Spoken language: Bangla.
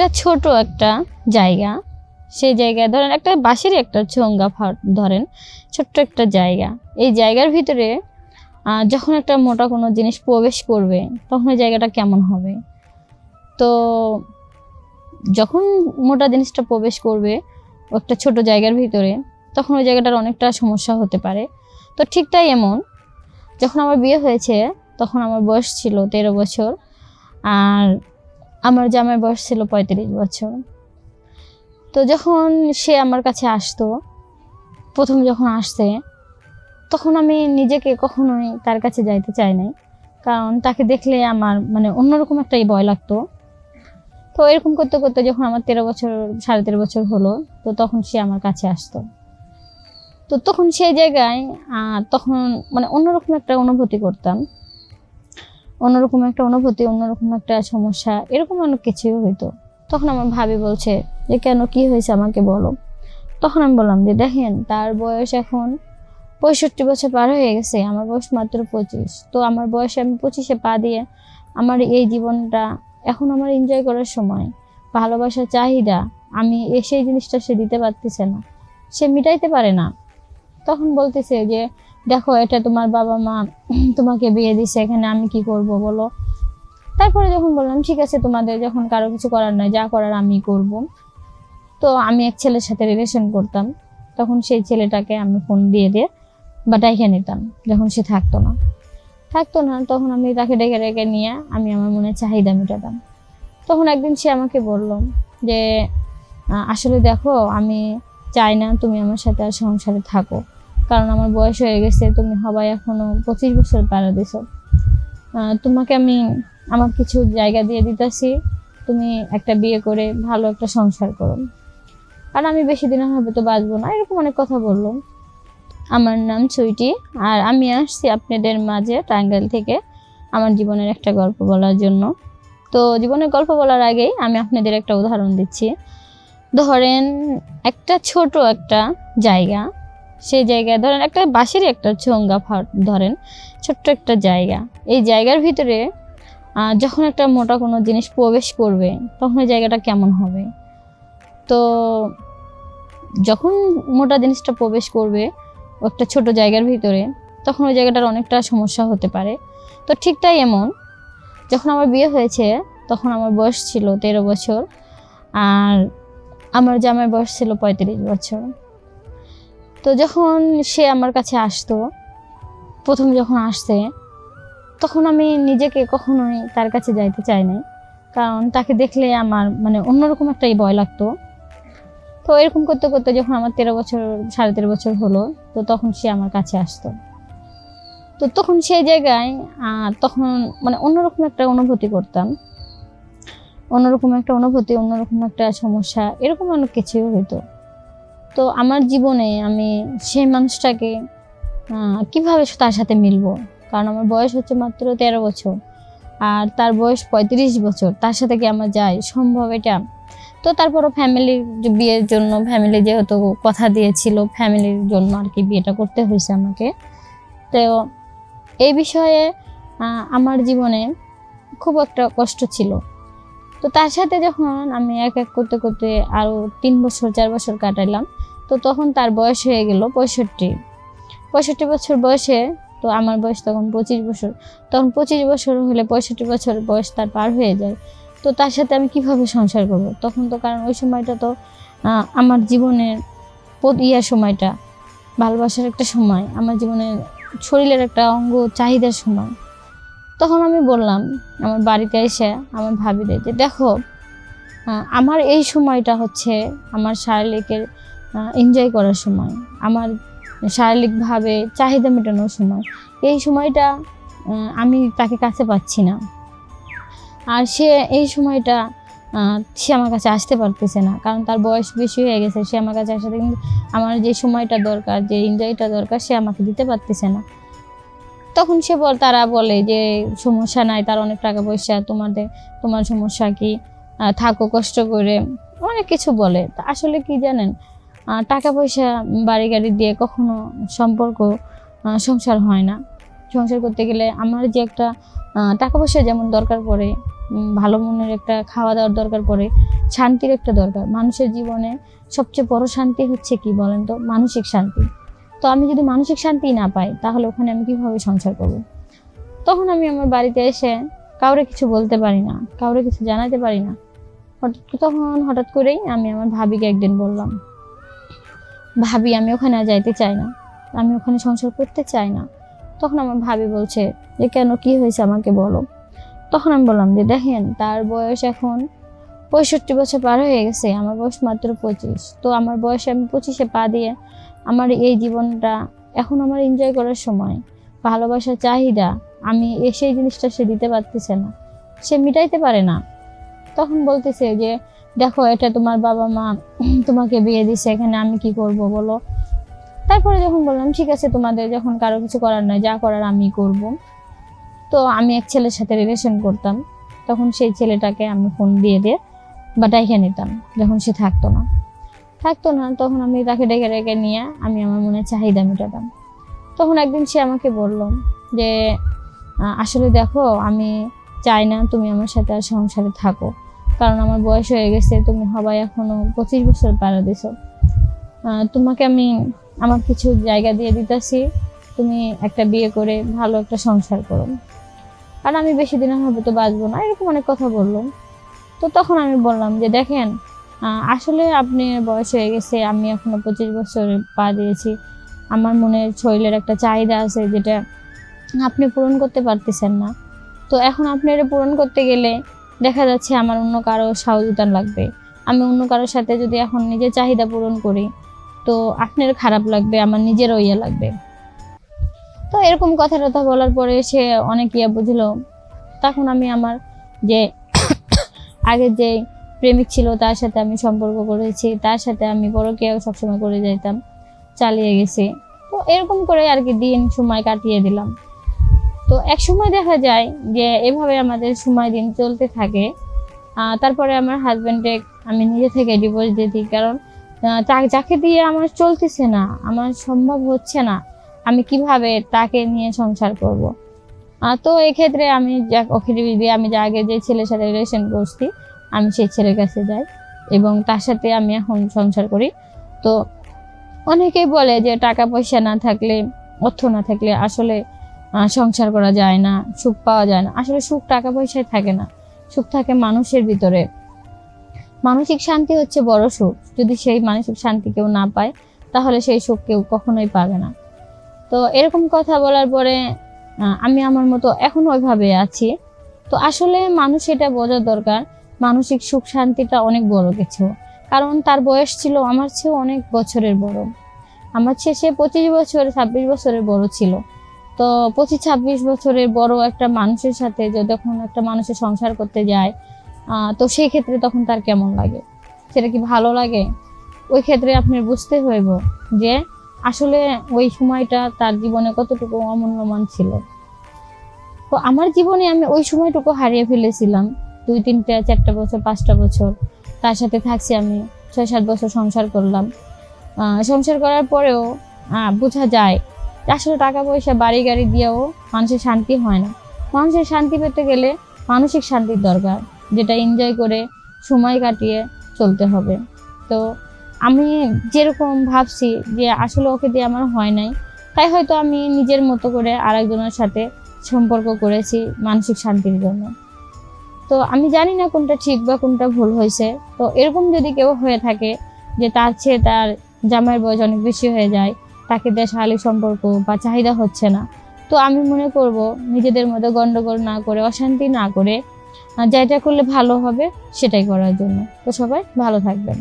একটা ছোট একটা জায়গা। সেই জায়গায় ধরেন একটা বাঁশেরই একটা চোঙ্গা ধরেন ছোট্ট একটা জায়গা। এই জায়গার ভিতরে যখন একটা মোটা কোনো জিনিস প্রবেশ করবে, তখন ওই জায়গাটা কেমন হবে? তো যখন মোটা জিনিসটা প্রবেশ করবে একটা ছোট জায়গার ভিতরে, তখন ওই জায়গাটার অনেকটা সমস্যা হতে পারে। তো ঠিক তাই এমন, যখন আমার বিয়ে হয়েছে, তখন আমার বয়স ছিল তেরো বছর। আর আমার জামাই বয়স ছিল পঁয়ত্রিশ বছর। তো যখন সে আমার কাছে আসতো, প্রথম যখন আসছে, তখন আমি নিজেকে কখনোই তার কাছে যাইতে চাই নাই। কারণ তাকে দেখলে আমার মানে অন্যরকম একটা ভয় লাগতো। তো এরকম করতে করতে যখন আমার তেরো বছর, সাড়ে তেরো বছর হলো, তো তখন সে আমার কাছে আসতো। তো তখন সেই জায়গায় তখন মানে অন্যরকম একটা অনুভূতি করতাম। অন্যরকম একটা অনুভূতি, অন্যরকম একটা সমস্যা, এরকম অনেক কিছুই হইতো। তখন আমার ভাবি বলছে যে, কেন কি হয়েছে আমাকে বলো? তখন আমি বললাম যে, দেখেন, তার বয়স এখন পঁয়ষট্টি বছর পার হয়ে গেছে, আমার বয়স মাত্র পঁচিশ। তো আমার বয়সে আমি পঁচিশে পা দিয়ে আমার এই জীবনটা এখন আমার এনজয় করার সময়, ভালোবাসার চাহিদা, আমি সেই জিনিসটা সে দিতে পারতেছে না, সে মিটাইতে পারে না। তখন বলতেছে যে দেখো, এটা তোমার বাবা মা তোমাকে বিয়ে দিছে, এখানে আমি কি করব বলো? তারপরে যখন বললাম, ঠিক আছে, তোমাদের যখন কারও কিছু করার নাই, যা করার আমি করব। তো আমি এক ছেলের সাথে রিলেশন করতাম। তখন সেই ছেলেটাকে আমি ফোন দিয়ে দিয়ে বা ডাইকে নিতাম, যখন সে থাকতো না। থাকতো না, তখন আমি তাকে ডেকে ডেকে নিয়ে আমি আমার মনে চাহিদা মেটাতাম। তখন একদিন সে আমাকে বলল যে আসলে দেখো, আমি চাই না তুমি আমার সাথে আর সংসারে থাকো। কারণ আমার বয়স হয়ে গেছে, তুমি হবাই এখনও পঁচিশ বছর পারা দিছ। তোমাকে আমি আমার কিছু জায়গা দিয়ে দিতেছি, তুমি একটা বিয়ে করে ভালো একটা সংসার করো। আর আমি বেশি দিন হবে তো বাঁচবো না, এরকম অনেক কথা বলল আমার নাম সুইটি, আর আমি আসছি আপনাদের মাঝে টাঙ্গাইল থেকে আমার জীবনের একটা গল্প বলার জন্য। তো জীবনের গল্প বলার আগেই আমি আপনাদের একটা উদাহরণ দিচ্ছি। ধরেন একটা ছোট একটা জায়গা সেই জায়গায়, ধরেন একটা বাঁশেরই একটা চোঙ্গা ধরেন ছোট্ট একটা জায়গা। এই জায়গার ভিতরে যখন একটা মোটা কোনো জিনিস প্রবেশ করবে, তখন ওই জায়গাটা কেমন হবে? তো যখন মোটা জিনিসটা প্রবেশ করবে একটা ছোট জায়গার ভিতরে, তখন ওই জায়গাটার অনেকটা সমস্যা হতে পারে। তো ঠিকটাই এমন, যখন আমার বিয়ে হয়েছে, তখন আমার বয়স ছিল তেরো বছর, আর আমার জামাই বয়স ছিল পঁয়ত্রিশ বছর। তো যখন সে আমার কাছে আসতো প্রথম যখন আসছে তখন আমি নিজেকে কখনোই তার কাছে যাইতে চাই নাই। কারণ তাকে দেখলে আমার মানে অন্যরকম একটাই ভয় লাগতো। তো এরকম করতে করতে যখন আমার তেরো বছর সাড়ে তেরো বছর হলো তো তখন সে আমার কাছে আসতো। তো তখন সেই জায়গায় আহ, তখন মানে অন্যরকম একটা অনুভূতি করতাম। অন্যরকম একটা অনুভূতি অন্যরকম একটা সমস্যা এরকম অনেক কিছুই হইতো। তো আমার জীবনে আমি সেই মানুষটাকে কীভাবে তার সাথে মিলবো? কারণ আমার বয়স হচ্ছে মাত্র তেরো বছর। আর তার বয়স পঁয়ত্রিশ বছর। তার সাথে কি আমার যায় সম্ভব এটা? তো তারপরও ফ্যামিলির বিয়ের জন্য, ফ্যামিলি যেহেতু কথা দিয়েছিল, ফ্যামিলির জন্য আর কি বিয়েটা করতে হয়েছে আমাকে। তো এই বিষয়ে আমার জীবনে খুব একটা কষ্ট ছিল। তো তার সাথে যখন আমি এক এক করতে করতে আরও তিন বছর, চার বছর কাটাইলাম, তো তখন তার বয়স হয়ে গেল পঁয়ষট্টি। পঁয়ষট্টি বছর বয়সে, তো আমার বয়স তখন পঁচিশ বছর, তখন পঁচিশ বছর হলে পঁয়ষট্টি বছর বয়স তার পার হয়ে যায়। তো তার সাথে আমি কীভাবে সংসার করব? তখন তো কারণ ওই সময়টা তো আমার জীবনের ইয়ার সময়টা, ভালোবাসার একটা সময়, আমার জীবনের শরীরের একটা অঙ্গ চাহিদার সময়। তখন আমি বললাম, আমার বাড়িতে এসে আমার ভাবিদের যে, দেখো আমার এই সময়টা হচ্ছে আমার শারীরিকের এনজয় করার সময়, আমার শারীরিকভাবে চাহিদা মেটানোর সময়। এই সময়টা আমি তাকে কাছে পাচ্ছি না। আর সে এই সময়টা সে আমার কাছে আসতে পারতেছে না, কারণ তার বয়স বেশি হয়ে গেছে। সে আমার কাছে আসাতে কিন্তু আমার যে সময়টা দরকার, যে এনজয়টা দরকার, সে আমাকে দিতে পারতেছে না। তখন সে বল, তারা বলে যে, সমস্যা নাই, তার অনেক টাকা পয়সা, তোমাদের, তোমার সমস্যা কি? থাকো কষ্ট করে। অনেক কিছু বলে। তা আসলে কি জানেন টাকা পয়সা বাড়ি গাড়ি দিয়ে কখনো সম্পর্ক সংসার হয় না। সংসার করতে গেলে আমার যে একটা টাকা পয়সা যেমন দরকার পড়ে ভালো মনের একটা খাওয়া দাওয়ার দরকার পড়ে, শান্তির একটা দরকার। মানুষের জীবনে সবচেয়ে বড় শান্তি হচ্ছে কি বলেন তো? মানসিক শান্তি। তো আমি যদি মানসিক শান্তি না পাই, তাহলে ওখানে আমি কীভাবে সংসার করব? তখন আমি আমার বাড়িতে এসে কাউরে কিছু বলতে পারি না, কাউরে কিছু জানাতে পারি না। হঠাৎ তখন হঠাৎ করেই আমি আমার ভাবিকে একদিন বললাম, ভাবি, আমি ওখানে আর যাইতে চাই না, আমি ওখানে সংসার করতে চাই না। তখন আমার ভাবি বলছে যে, কেন, কি হয়েছে আমাকে বলো? তখন আমি বললাম যে, দেখেন, তার বয়স এখন পঁয়ষট্টি বছর পার হয়ে গেছে, আমার বয়স মাত্র পঁচিশ। তো আমার বয়সে আমি পঁচিশে পা দিয়ে আমার এই জীবনটা, এখন আমার এনজয় করার সময়, ভালোবাসার চাহিদা, আমি সেই জিনিসটা সে দিতে পারতেছে না, সে মিটাইতে পারে না। তখন বলতেছে যে, দেখো, এটা তোমার বাবা মা তোমাকে বিয়ে দিছে, এখানে আমি কি করব বলো? তারপরে যখন বললাম, ঠিক আছে, তোমাদের যখন কারও কিছু করার নাই, যা করার আমি করব। তো আমি এক ছেলের সাথে রিলেশন করতাম, তখন সেই ছেলেটাকে আমি ফোন দিয়ে দিয়ে বা নিতাম, যখন সে থাকতো না। থাকতো না, তখন আমি তাকে ডেকে ডেকে নিয়ে আমি আমার মনে চাহিদা মেটাতাম। তখন একদিন সে আমাকে বলল যে আসলে দেখো, আমি চাই না তুমি আমার সাথে আর সংসারে থাকো। কারণ আমার বয়স হয়ে গেছে, তুমি হবাই এখনও পঁচিশ বছর পাড়া দিছো। তোমাকে আমি আমার কিছু জায়গা দিয়ে দিতেছি, তুমি একটা বিয়ে করে ভালো একটা সংসার করো। আর আমি বেশি দিন তো বাঁচবো না, এরকম অনেক কথা বলল। তো তখন আমি বললাম যে, দেখেন আসলে আপনি বয়স হয়ে গেছে, আমি এখনও পঁচিশ বছর পা দিয়েছি। আমার মনের শরীরের একটা চাহিদা আছে যেটা আপনি পূরণ করতে পারতেছেন না। তো এখন আপনি এটা পূরণ করতে গেলে দেখা যাচ্ছে আমার অন্য কারও সহযোগিতা লাগবে। আমি অন্য কারোর সাথে যদি এখন নিজের চাহিদা পূরণ করি, তো আপনার খারাপ লাগবে, আমার নিজেরও ইয়ে লাগবে। তো এরকম কথা টথা বলার পরে সে অনেক ইয়ে বুঝলো। তখন আমি আমার যে আগে যে প্রেমিক ছিল, তার সাথে আমি সম্পর্ক করেছি, তার সাথে আমি পরকীয়া সবসময় করে যাইতাম, চালিয়ে গেছি। তো এরকম করে আর কি দিন সময় কাটিয়ে দিলাম। তো এক সময় দেখা যায় যে এভাবে আমাদের সময় দিন চলতে থাকে। তারপরে আমার হাজব্যান্ডে আমি নিজে থেকে ডিভোর্স দিয়ে দিই, কারণ যাকে দিয়ে আমার চলতেছে না, আমার সম্ভব হচ্ছে না, আমি কীভাবে তাকে নিয়ে সংসার করব? তো এক্ষেত্রে আমি ওকে দিয়ে আমি যে আগে যে ছেলের সাথে রিলেশন করছি আমি সেই ছেলের কাছে যাই এবং তার সাথে আমি এখন সংসার করি। তো অনেকেই বলে যে টাকা পয়সা না থাকলে, অর্থ না থাকলে আসলে সংসার করা যায় না, সুখ পাওয়া যায় না। আসলে সুখ টাকা পয়সায় থাকে না। সুখ থাকে মানুষের ভিতরে। মানসিক শান্তি হচ্ছে বড় সুখ। যদি সেই মানসিক শান্তি কেউ না পায়, তাহলে সেই সুখ কেউ কখনোই পাবে না। তো এরকম কথা বলার পরে আমি আমার মতো এখন ওইভাবে আছি। তো আসলে মানুষ এটা বোঝা দরকার মানসিক সুখ শান্তিটা অনেক বড় কিছু। কারণ তার বয়স ছিল, আমার চেয়েও অনেক বছরের বড়। আমার চেয়ে সে পঁচিশ বছর, ছাব্বিশ বছরের বড় ছিল। তো পঁচিশ, ছাব্বিশ বছরের বড় একটা মানুষের সাথে যখন একটা মানুষের সংসার করতে যায় তো সেই ক্ষেত্রে তখন তার কেমন লাগে? সেটা কি ভালো লাগে? ওই ক্ষেত্রে আপনি বুঝতে হইব যে আসলে ওই সময়টা তার জীবনে কতটুকু অমূল্যমান ছিল। তো আমার জীবনে আমি ওই সময়টুকু হারিয়ে ফেলেছিলাম। দুই তিনটা চারটা বছর, পাঁচটা বছর। তার সাথে থাকছি আমি। ছয়, সাত বছর সংসার করলাম। সংসার করার পরেও বোঝা যায়, আসলে টাকা পয়সা বাড়ি গাড়ি দিয়েও মানুষের শান্তি হয় না। মানুষের শান্তি পেতে গেলে মানসিক শান্তির দরকার, যেটা এনজয় করে সময় কাটিয়ে চলতে হবে। তো আমি যেরকম ভাবছি যে আসলে ওকে দিয়ে আমার হয় নাই, তাই হয়তো আমি নিজের মতো করে আরেকজনের সাথে সম্পর্ক করেছি মানসিক শান্তির জন্য। তো আমি জানি না কোনটা ঠিক বা কোনটা ভুল হয়েছে। তো এরকম যদি কেউ হয়ে থাকে যে তার চেয়ে তার জামাইয়ের বয়স অনেক বেশি হয়ে যায়, তাকে দেশ আলি সম্পর্ক বা চাহিদা হচ্ছে না, তো আমি মনে করব নিজেদের মধ্যে গণ্ডগোল না করে, অশান্তি না করে যেটা করলে ভালো হবে সেটাই করার জন্য। তো সবাই ভালো থাকবেন।